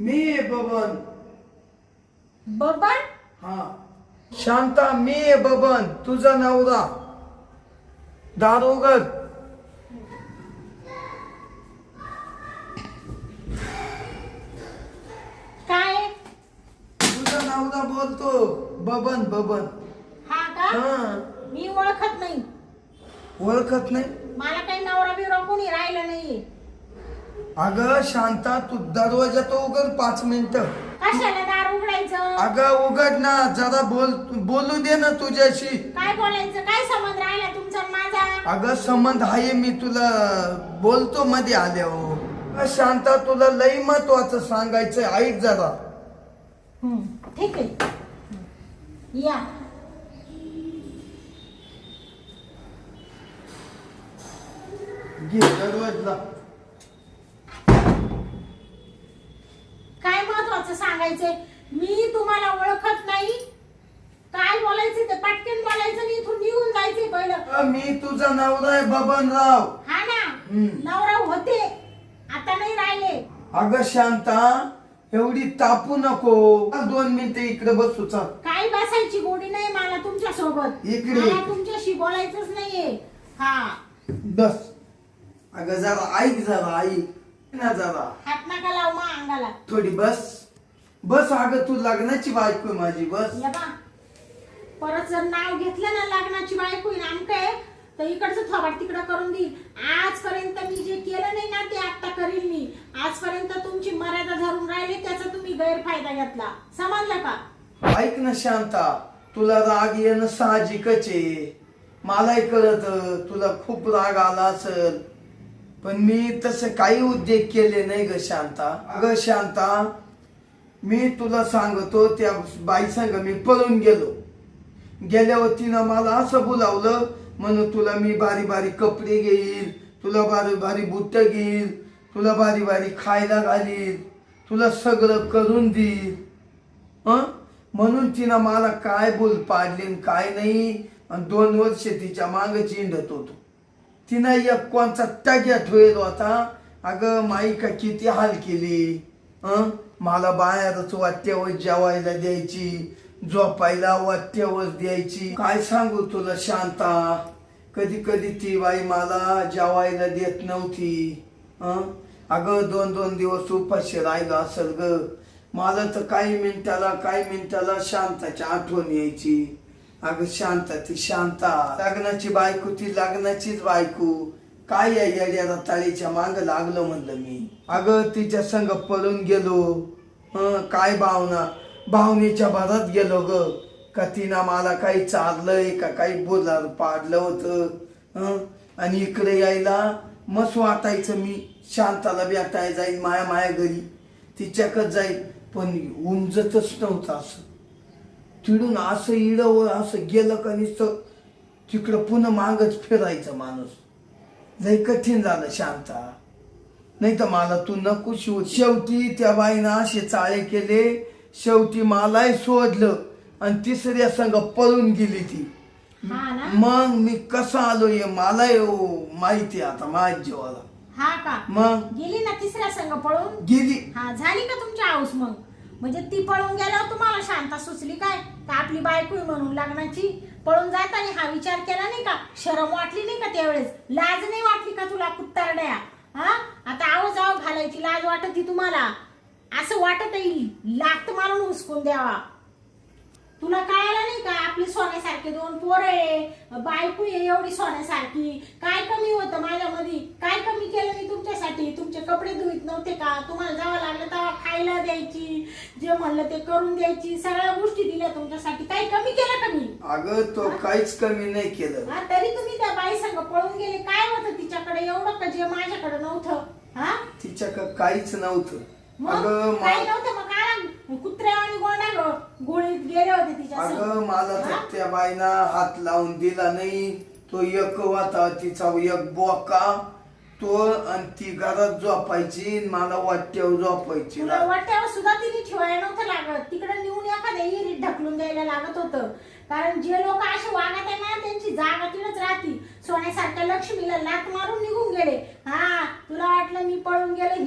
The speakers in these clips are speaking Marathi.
मी आहे बबन. बबन? हा. शांता मी आहे बबन. तुझा नवरा. दार उघड काय? तुझा नवरा बोलतो बबन बबन. हा का? हा. मी ओळखत नाही. ओळखत नाही? मला काही नवरा बिवरा कोणी राहिलं नाही अगं शांता तू दरवाजा तो उघड पाच मिनिटं. कशाला दार उघडायचं? अगं उघड ना जरा बोल बोलू दे ना तुझ्याशी. काय बोलायचं? काय संबंध राहिला तुमचा आणि माझा? अगं संबंध आहे मी तुला बोलतो मध्ये आल्यावर अगं शांता तुला लई महत्वाचं सांगायचं ऐक जरा. हम्म, ठीक आहे. या. घे दरवाजला काय महत्वाचं सांगायचंय? मी तुम्हाला ओळखत नाही. काय बोलायचं ते पटकन बोलायचं आणि इथून निघून जायचंय पहिलं. मी तुझा नवरा आहे बबनराव. हा ना? हम्म. नवरा होते. आता नाही राहिले. अगं शांता एवढी तापू नको. दोन मिनिटं इकडे बसू चल. काय बसायची गोडी नाही मला तुमच्यासोबत इकडे. मला तुमच्याशी बोलायचंच नाहीये. हा. बस. अगं जरा ऐक जरा ऐक. ना जरा हात नका लावू मा अंगाला. थोडी बस. बस अगं तू लग्नाची बायको आहे माझी बस. या बा. परत जर नाव घेतलं ना लग्नाची बायको आमक आहे तर इकडचं थोबाड तिकडं करून देईल आजपर्यंत मी जे केलं नाही ना ते आता करील मी. आजपर्यंत तुमची मर्यादा धरून राहिली त्याचा तुम्ही गैरफायदा घेतला. समजलं का? ऐक ना शांता तुला राग येणं साहजिकच आहे. मलाही कळत तुला खूप राग आला असल. पण मी तसं काही उद्योग केले नाही ग शांता. अगं शांता मी तुला सांगतो त्या बाई संग मी पळून गेलो. गेल्यावर तिनं मला असं बोलावलं म्हणून तुला मी बारी बारी कपडे घेईल तुला बारी बारी बुट्ट घेईल तुला बारी बारी खायला घालील तुला सगळं करून देईल. हं? म्हणून तिनं मला काय बोल पाडले काय नाही आणि दोन वर्ष तिच्या माग चिंडत होतो. तिनं एक कोणचा टग्या ठेवल होता. अगं माईका किती हाल केली? अं? मला बाहेरच वाट्यावर जेवायला द्यायची झोपायला वाट्यावर द्यायची. काय सांगू तुला शांता? कधी कधी ती बाई मला जेवायला देत नव्हती. अं? अगं दोन दोन दिवस उपाशी राहिलं असेल ग. मला तर काही मिनिटाला काही मिनिटाला शांताची आठवण यायची. अगं शांत ती शांता. लग्नाची बायको ती लग्नाचीच बायको. काय या रताळीच्या ताळीच्या माग लागलं म्हणलं मी. अगं तिच्या संग पळून गेलो. हं काय भावना. भावनेच्या भरात गेलो ग. का तिनं मला काही चाललंय का काही बोलार पाडलं होतं? हं आणि इकडे यायला मस्त वाटायचं मी. शांताला भेटाय जाईल माया माया घरी. तिच्याकडे जाईल पण उमजतच नव्हतं असं. तिडून असं इडं असं गेलं का नुसतं तिकडं पुन्हा मागच फिरायचं माणूस. लय कठीण झालं शांता. नाही तर मला तू नको शिव. शेवटी त्या बाईनं असे चाळे केले. शेवटी मलाही सोडलं. आणि तिसऱ्या संग पळून गेली ती. हा मग मी कसा आलो हे मला माहिती आहे आता माझ्या जीवाला. हा का? मग? गेली ना तिसऱ्या संघ पळून? गेली. हा झाली का तुमची हाऊस मग? म्हणजे ती पळून गेल्यावर तुम्हाला शांता सुचली काय? का आपली बायको म्हणून लग्नाची? पळून जाताना हा विचार केला नाही का? शरम वाटली नाही का त्यावेळेस? लाज नाही वाटली का तुला कुत्तारड्या? हा? आता आव जाव घालायची लाज वाटत ती तुम्हाला. असं वाटत येईल लात मारून हुसकून द्यावा. तुला कळालं नाही का? आपली सोन्यासारखे दोन पोरं आहे बायको आहे एवढी सोन्यासारखी. काय कमी होतं माझ्यामध्ये? काय कमी केलं मी तुमच्यासाठी? तुमचे कपडे धुईत नव्हते का? तुम्हाला जावं लागलं तेव्हा खायला द्यायची जे म्हणलं ते करून द्यायची सगळ्या गोष्टी दिल्या तुमच्यासाठी. काही कमी केलं का मी? अगं तो काहीच कमी नाही केलं. हा तरी तुम्ही त्या बाई संग पळून गेले. काय होतं तिच्याकडे? एवढं का जे माझ्याकडे नव्हतं? हा? तिच्याकडं काहीच नव्हतं. मग? अगं काय मा- नव्हतं मग? कुत्र्या आणि गोंडा गोळीत गेले होते तिच्या. अगं मला तर? त्या बाईना हात लावून दिला नाही. तो एक होता तिचा एक बोका. तो आणि ती घरात झोपायची आणि मला वाट्यावर झोपायची तुला वाट्यावर सुद्धा तिने ठेवायला नव्हतं लागत. तिकडे नेऊन एखाद्या विहिरीत ढकलून द्यायला लागत होतं. कारण जे लोक असे वागत आहे ना त्यांची जागा तिथंच राहती. सोन्यासारख्या लक्ष्मीला लात मारून निघून गेले.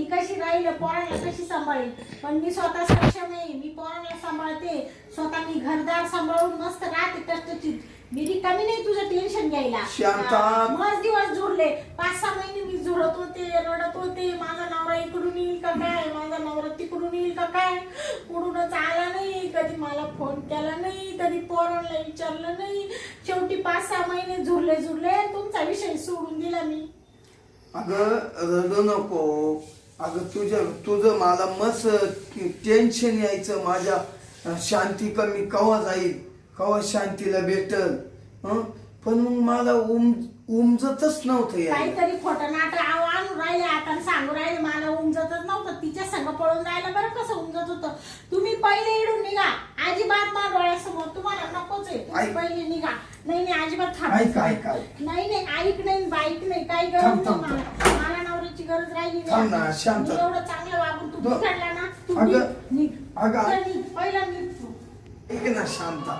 मी कशी राहील पोरांना कशी सांभाळेल पण मी स्वतः सक्षम आहे मी पोरांना सांभाळते. स्वतः मी घरदार सांभाळून मस्त राहते कष्टची मी रिकामी नाही तुझं टेन्शन घ्यायला. शांता. मस्त दिवस झुरले पाच सहा महिने मी झुरत होते रडत होते. माझा नवरा इकडून येईल का काय? माझा नवरा तिकडून येईल का काय? कुठूनच आला नाही. कधी मला फोन केला नाही. कधी पोरांना विचारलं नाही. शेवटी पाच सहा महिने झुरले झुरले. तुमचा विषय सोडून दिला मी. अगं रडू नको. अगं तुझं तुझं मला मस टेन्शन यायचं माझ्या शांती कमी कवा जाईल कवा शांतीला भेटल हं? पण मग मला उम उमजतच नव्हतं यायला काहीतरी खोटं नाटक आव आणून राहिले आता आणि सांगू राहिले मला उमजतच पळून जायला बरं कसं उमजत होतं. तुम्ही पहिले इडून निघा. अजिबात मा डोळ्यासमोर तुम्हाला नकोच आहे. तुम्ही. पहिले निघा. नाही नाही अजिबात ऐक, ऐक, नाही. ऐक. नाही नाही ऐक नाही बाईक नाही. काही थांब, गरज थांब, नाही मला. मला नवऱ्याची गरज राहिली थांब ना, नाही शांत. मी एवढं चांगलं वागून तू दो- बिघडला ना तू अगं, निघ, निघ अगं. चल, निघ. पहिला निघ तू. ऐक ना शांता.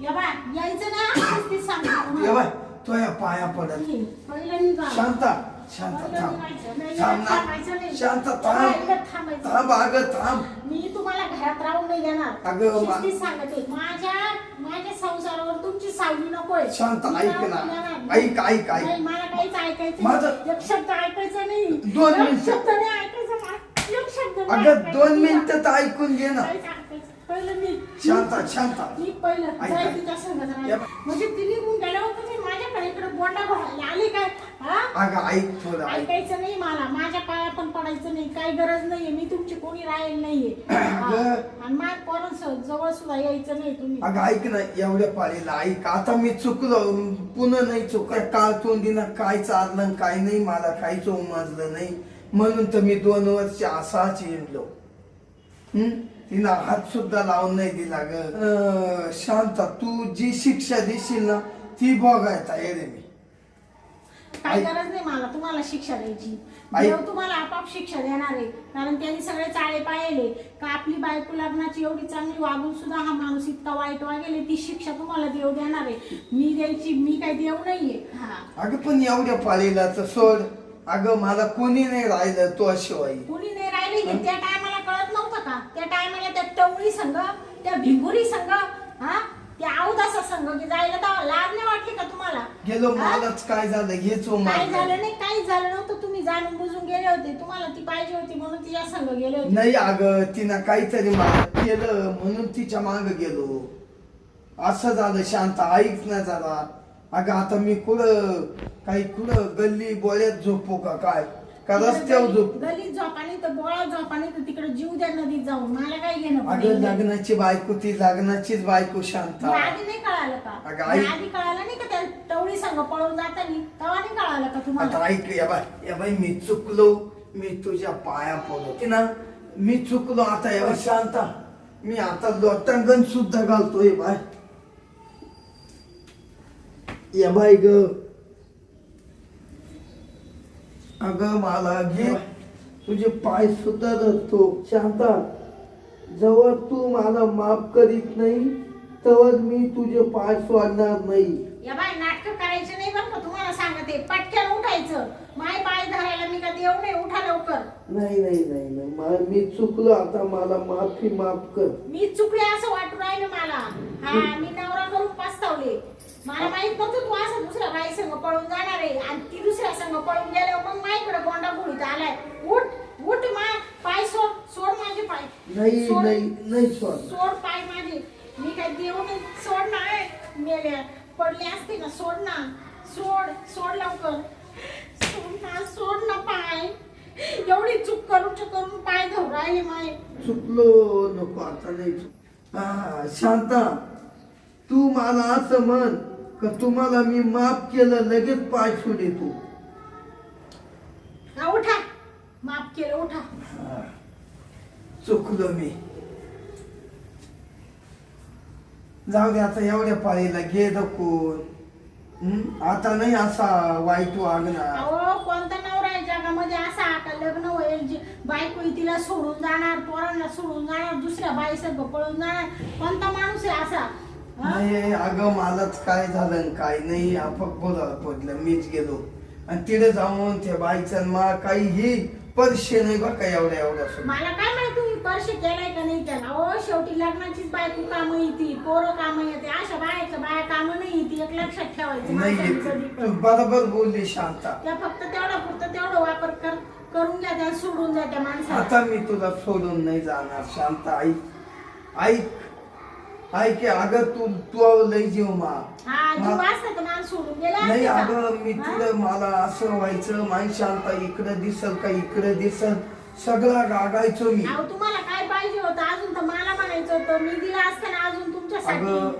या बाय यायचं ना. तीच सांगतो. ये बाय तो या पाया पडत. पहिलं निघा. शांता. शांता थांब थांब ना. शांता थांब. थांब अगं थांब मी तुम्हाला घरात राहून नाही देणार अगं, मा- शिस्तीत सांगते माझ्या माझ्या संसारावर तुमची सावली नकोय शांत, मी ऐक राहून ना. देणार. ऐक, ऐक, ऐक. नाही, मला काहीच ऐकायचं माझं- नाही. एक शब्द ऐकायचा नाही दोन एक मिनिटं. शब्द नाही ऐकायचा मला. एक शब्द नाही अगं ऐकायचा. दोन मिनिटं तर ऐकून घे ना काहीच ऐकायचं. पहिलं मी शांता शांता मी पहिलं ऐक, जाय ऐक. तिच्या संगत राहायला. या. म्हणजे ती निघून गेल्यावर तुम्ही माझ्याकडे इकडे बोंडा भरायला आले काय अगं ऐक थोडं ऐक. ऐकायचं नाही मला. माझ्या पाया पण पडायचं नाही. काही गरज नाहीये. मी तुमची कोणी राहील नाहीये. अगं. हा. आणि माझ्या पोरांसह जवळ सुद्धा यायचं नाही तुम्ही. अगं ऐक ना एवढ्या पाळीला ऐक. आता मी चुकलो. पुन्हा नाही चुक काल तोंडीना काय चाललं आणि काय नाही मला काहीच उमजलं नाही. म्हणून तर मी दोन वर्ष असाच येलो हम्म तिनं हात सुद्धा लावून नाही दिला ग. अं, शांता तू जी शिक्षा देशील ना ती बघाय तयार आहे मी. काय ऐक. गरज नाही मला तुम्हाला शिक्षा द्यायची. देव तुम्हाला आपाप शिक्षा देणार आहे. कारण त्यांनी सगळे चाळे पाहिले का आपली बायको लग्नाची एवढी चांगली वागून सुद्धा हा माणूस इतका वाईट वागेल ती शिक्षा तुम्हाला देव देणार आहे. मी द्यायची मी काही देव नाहीये. हा. अगं पण एवढ्या पाळीला तर सोड. अगं मला कोणी नाही राहिलं तो शिवाय कुणी नाही राहिले की त्या टायमाला कळत नव्हतं का? त्या टायमाला त्या टवळी संघ त्या भिंगुरी संघ हा? त्या अवदासा संघ की जायला तर लाज नाही वाटली का तुम्हाला गेलो? मलाच काय झालं हेच काही झालं नाही काहीच झालं नव्हतं. तुम्ही जाणून बुजून गेले होते. तुम्हाला ती पाहिजे होती म्हणून तिच्या संघ गेले होते. नाही अगं तिनं काहीतरी मला केलं म्हणून तिच्या माग गेलो. असं झालं शांत ऐक ना जरा. अगं आता मी कुठं काही कुठं गल्ली बोळ्यात झोपू का काय? का रस्त्यावर झोपू? गलीत झोपाने तर बोळा झोपाने तर तिकडे जीव द्या नदीत जाऊन. मला काय घेणं अगं? लग्नाची बायको ती लग्नाचीच बायको शांत. आधी नाही कळालं का? अगं, आई- आधी कळालं नाही का त्या टवळी संघ पळून जातानी? तेव्हा नाही कळालं का तुम्हाला? आता ऐक या बाय या बाई मी चुकलो. मी तुझ्या पाया पडलो. की ना मी चुकलो. आता या बाई शांता मी आता लोटांगण सुद्धा घालतोय बाय. या बाई ग. अग मला घे. तुझे पाय सुद्धा धरतो शांता जवळ तू मला माफ करीत नाही तर मी तुझे पाय सोडणार नाही. या बाय नाटक करायचे नाही बरं का? तुम्हाला सांगते पटकन उठायचं. माय पाय धरायला मी का देव नाही उठा लवकर. नाही नाही नाही नाही. मा- मी चुकलो आता मला माफी माफ कर. मी चुकले असं वाटू राहिलं मला. हा मी नवरा करून पस्तावले. मला माहीत नव्हतं तू असं दुसऱ्या बाई संग पळून जाणार आहे. आणि ती दुसऱ्या संग पळून गेल्यावर मग माझ्याकडे गोंडा घोळीत आलाय. उठ उठ मा पाय सोड सोड माझे पाय. नाही सोड. नाही नाही सोड. सोड पाय माझे. मी काय देऊ नाही. सोड ना ए. मेल्या. पडले असते ना सोड ना. सोड सोड लवकर. सोड ना सोड ना पाय. एवढी चूक करून करून पाय धरू राहिले माय. चुकलो नको आता नाही चुक- हा शांता तू मला असं म्हण. का तुम्हाला मी माफ केलं लगेच पाय सोडे तू. हा, उठा. माफ केलं उठा. चुकलो मी. जाऊ दे आता एवढ्या पाळीला घे हं? आता नाही असा वाईट वागणार. अहो कोणता नवरा आहे जगामध्ये? असा का लग्न होईल जी बायको तिला सोडून जाणार पोरांना सोडून जाणार दुसऱ्या बाई संग पळून जाणार. कोणता माणूस आहे असा? नाही अगं मलाच काय झालं काय नाही आपक बोलायला पडलं मीच गेलो आणि तिथे जाऊन त्या बाईचं मा काही हे परशे नाही बघा एवढ्या एवढ्या सुद्धा. मला काय माहिती तुम्ही स्पर्श केलाय का नाही केला अहो शेवटी लग्नाचीच बायको कामं येते पोरं कामं येते अशा बायाच्या बाया कामं नाही येते एक लक्षात ठेवायचं नाही येत. तू पण. बरोबर बोलली शांता त्या फक्त तेवढा पुरतं तेवढं वापर कर करून घ्या त्या सोडून जा त्या माणसाला आता मी तुला सोडून नाही जाणार शांता ऐक ऐक ऐक अगं तू तू लय जीव मा. हा जीव मा- असता तर मला सोडून गेला नाही असते का? अगं मी हा? तुला मला असं व्हायचं माई शांता इकडं दिसल का इकडं दिसल. सगळं गागायचो मी. अहो तुम्हाला काय पाहिजे होतं? अजून तर मला म्हणायचं होतं. मी दिला असताना अजून तुमच्यासाठी? अगं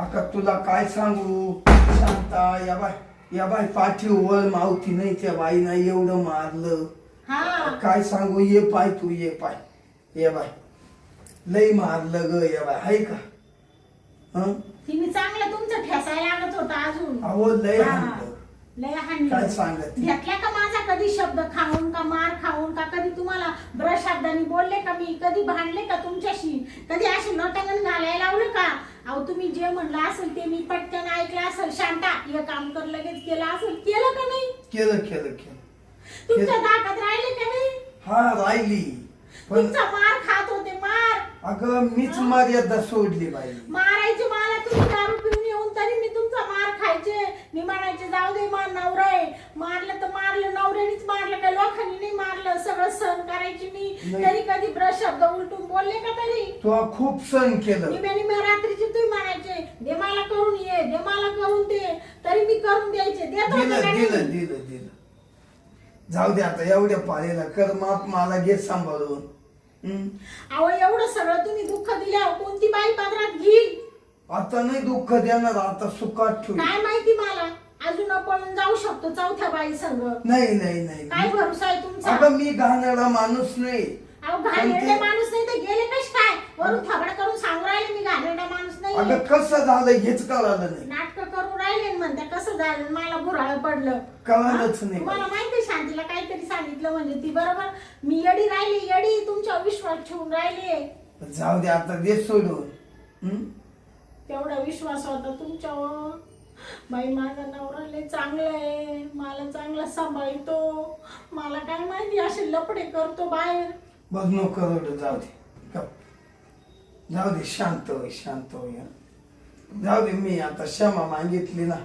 आता तुला काय सांगू? शांता या बाय या बाय पाठी वळ मावती नाही त्या बाईनं एवढं मारलं. हा. काय सांगू? ये पाय तू ये पाय. ये बाय. लय मारलं ग ये बाय. हाय का? हं? तिने चांगलं तुमचं ठेसायला लागत होतं अजून. अहो लय हा. हाणलं. लय काय सांगत घेतला का माझा कधी शब्द खाऊन का मार खाऊन का कधी तुम्हाला ब्रश शब्दांनी बोलले का मी? कधी भांडले का तुमच्याशी? कधी असे नटंगण घालायला लावलं का? अहो तुम्ही जे म्हणलं असेल ते मी पटकन ऐकलं असेल. शांता हे काम कर लगेच केलं असेल. केलं का नाही? केलं केलं केलं. तुमच्या दाखात राहिले का नाही? हा राहिली. पण तुमचा मार खात होते मार. अगं मीच मर्यादा सोडली बाई मारायचे मला तुम्ही दारू पिऊन येऊन तरी मी तुमचा मार खायचे मी म्हणायचे जाऊ दे मा नवरा आहे. मारलं तर मारलं नवऱ्यानेच मारलं का? लोकांनी नाही मारलं. सगळं सहन करायची मी. नाही. तरी कधी ब्रश शब्द उलटून बोलले का तरी? तू हा खूप सण केलं. निम्या रात्रीची तुम्ही म्हणायचे दे मला करून ये दे मला करून दे. तरी मी करून द्यायचे. देत होते दिलं का दिलं नाही? दिलं दिलं. जाऊ दे आता एवढ्या पाळीला कर माप मला घे सांभाळून. हं? अहो एवढं सगळं तुम्ही दुःख दिल्यावर कोणती आता नाही दुःख देणार आता सुखात ठेव. काय माहिती मला? अजून पळून जाऊ शकतो चौथ्या बाई संग. नाही नाही नाही. काय भरोसा आहे तुमचा? अगं मी घाणेरडा माणूस नाही. अहो घाणेरडे माणूस नाही तर गेले कश काय? वरून थबड करून सांगू राहिले मी घाणेरडा माणूस नाही अगं कसं झालं हेच कळालं नाही. नाटक करून राहिले म्हणते कसं झालं? मला भुराळ पडलं. कळालंच? नाही. तुम्हाला माहिती आहे शांतीला काहीतरी सांगितलं म्हणजे ती बरोबर. मी येडी राहिली येडी. तुमच्या विश्वास ठेवून राहिले. जाऊ दे आता दे सोडून. हं? तेवढा विश्वास होता तुमच्यावर. बाई माझा नवरा लय चांगला आहे. मला चांगला सांभाळतो. मला काय माहिती असे लपडे करतो बाहेर. बघ नको रडू जाऊ दे. गप. जाऊ दे शांत होय शांत होय. हं. जाऊ दे मी आता क्षमा मागितली ना.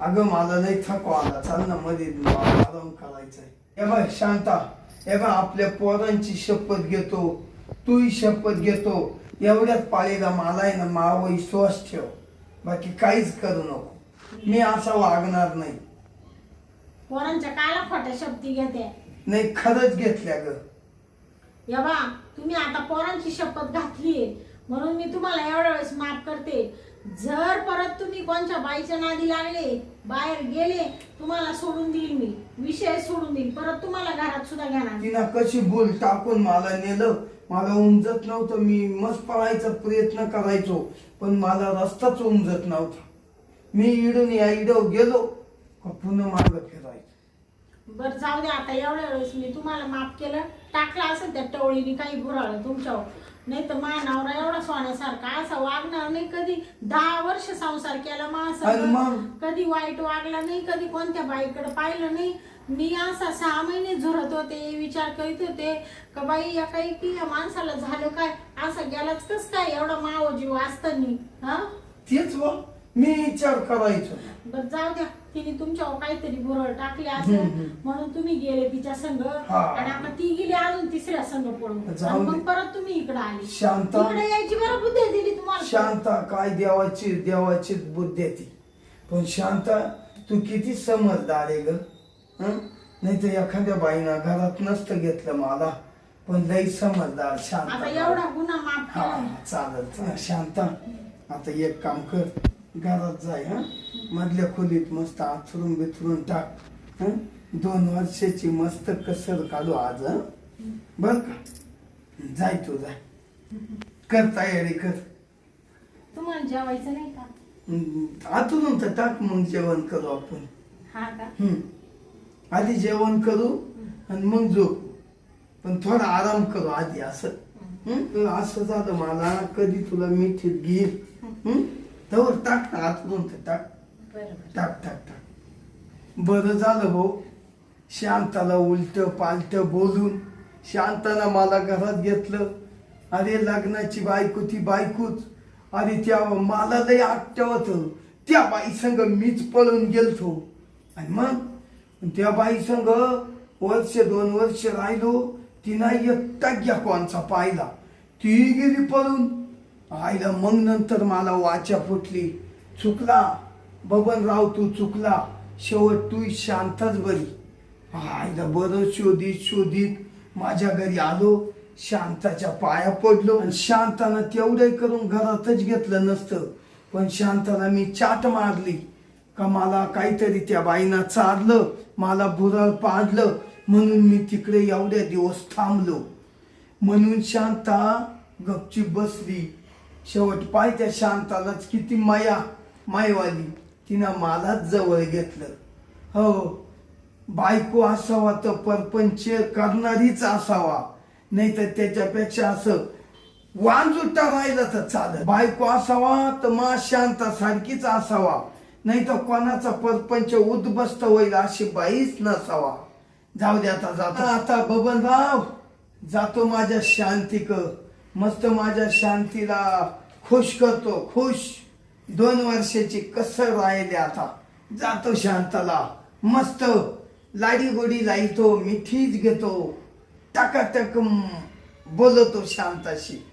अगं मला नाही थकवा आला. चाल ना मध्ये आराम करायचंय हे बघ शांता. हे बघ आपल्या पोरांची शपथ घेतो. तूही शपथ घेतो. एवढ्याच पाळीला मला आहे ना माव विश्वास ठेव. बाकी काहीच करू नको. मी असा वागणार नाही. पोरांच्या काला खोट्या शब्दी घेते? नाही खरंच घेतल्या ग. बा तुम्ही आता पोरांची शपथ घातलीये म्हणून मी तुम्हाला एवढ्या वेळेस माफ करते. जर परत तुम्ही कोणच्या बाईच्या नादी लागले बाहेर गेले तुम्हाला सोडून देईल मी. विषय सोडून देईल. परत तुम्हाला घरात सुद्धा घेणार तिनं कशी भूल टाकून मला नेलं मला उमजत नव्हतं. मी मस्त पळायचा प्रयत्न करायचो पण मला रस्ताच उमजत नव्हता. मी इडून या इडव गेलो का पुन्हा मागं फिरायचं. बर जाऊ दे आता एवढ्या वेळेस मी तुम्हाला माफ केलं. टाकलं असेल त्या टवळीने काही बुराळ तुमच्यावर. नाही तर माझा नवरा एवढा सोन्यासारखा असा वागणार नाही कधी. दहा वर्ष संसार केला आणि मग? मा कधी वाईट वागला नाही कधी कोणत्या बाईकडे पाहिलं नाही. मी असा सहा महिने झुरत होते विचार करीत होते का बाई या काही की या माणसाला झालं काय? असं गेलाच कस काय? एवढा माव जीव असताना हा? तेच व मी विचार करायचो. बर जाऊ द्या. तिने तुमच्यावर काहीतरी बुरळ टाकले हम्म. म्हणून तुम्ही गेले तिच्या हा. आणि आता ती गेली अजून तिसऱ्या संघ पळून. जाऊ आणि मग. परत तुम्ही इकडे आली. शांता. इकडे यायची बरं बुद्धी दिली तुम्हाला. शांता. काय देवाची देवाची बुद्धी ती. पण शांता तू किती समजदार आहे ग. नाही तर एखाद्या बाईनं घरात नसतं घेतलं मला. पण लई समजदार शांत. आता एवढा गुन्हा माफ हा केला. चालेल. शांता. आता एक काम कर घरात जाय हा? मधल्या खोलीत मस्त आथरून बिथरून टाक हं? दोन वर्षाची मस्त कसर काढू आज हं? बर का? जाय तू जाय कर तयारी कर. तुम्हाला जेवायचं नाही का? हं, आतून तर टाक मग जेवण करू आपण. हा का? हं. आधी जेवण करू आणि मग झोप. पण थोडा आराम करू आधी असं? असं झालं मला कधी तुला मिठीत घेईल? तर टाक ना आतून टाक. टाक टाक टाक. बरं झालं भाऊ. शांताला उलट पालट बोलून शांतानं मला घरात घेतलं. अरे लग्नाची बायको ती बायकोच. अरे त्या मला लय आठवत. त्या बाई संग मीच पळून गेलतो. आणि मग? त्या बाई संग वर्ष दोन वर्ष राहिलो तिनं एकटा घ्या पाहिला. ती गेली पळून. आईला मग नंतर मला वाचा फुटली. चुकला. बबनराव तू चुकला. शेवट तू शांतच बरी. आईला बरं शोधित शोधित माझ्या घरी आलो. शांताच्या पाया पडलो. आणि शांतानं तेवढं करून घरातच घेतलं नसतं. पण शांताला मी चाट मारली. का मला काहीतरी त्या बाईनं चारलं मला भुरळ पाडलं म्हणून मी तिकडे एवढ्या दिवस थांबलो. म्हणून शांता गपची बसली. शेवट पाय त्या शांतालाच किती माया मायवाली. तिनं मलाच जवळ घेतलं. हो बायको असावा तर परपंच करणारीच असावा. नाही तर त्याच्यापेक्षा असं वांजुटा राहिलं तर चालत बायको असावा तर मा शांतासारखीच असावा. नाही तर कोणाचा परपंच उद्ध्वस्त होईल अशी बाईच नसावा. जाऊ दे आता जातो. आता बबनराव जातो माझ्या शांतिक. मस्त माझ्या शांतीला खुश करतो खुश. दोन वर्षाची कसर राहिले आता. जातो शांताला. मस्त. लाडी गोडी लाईतो मिठीच घेतो. टाकाटक बोलतो शांताशी.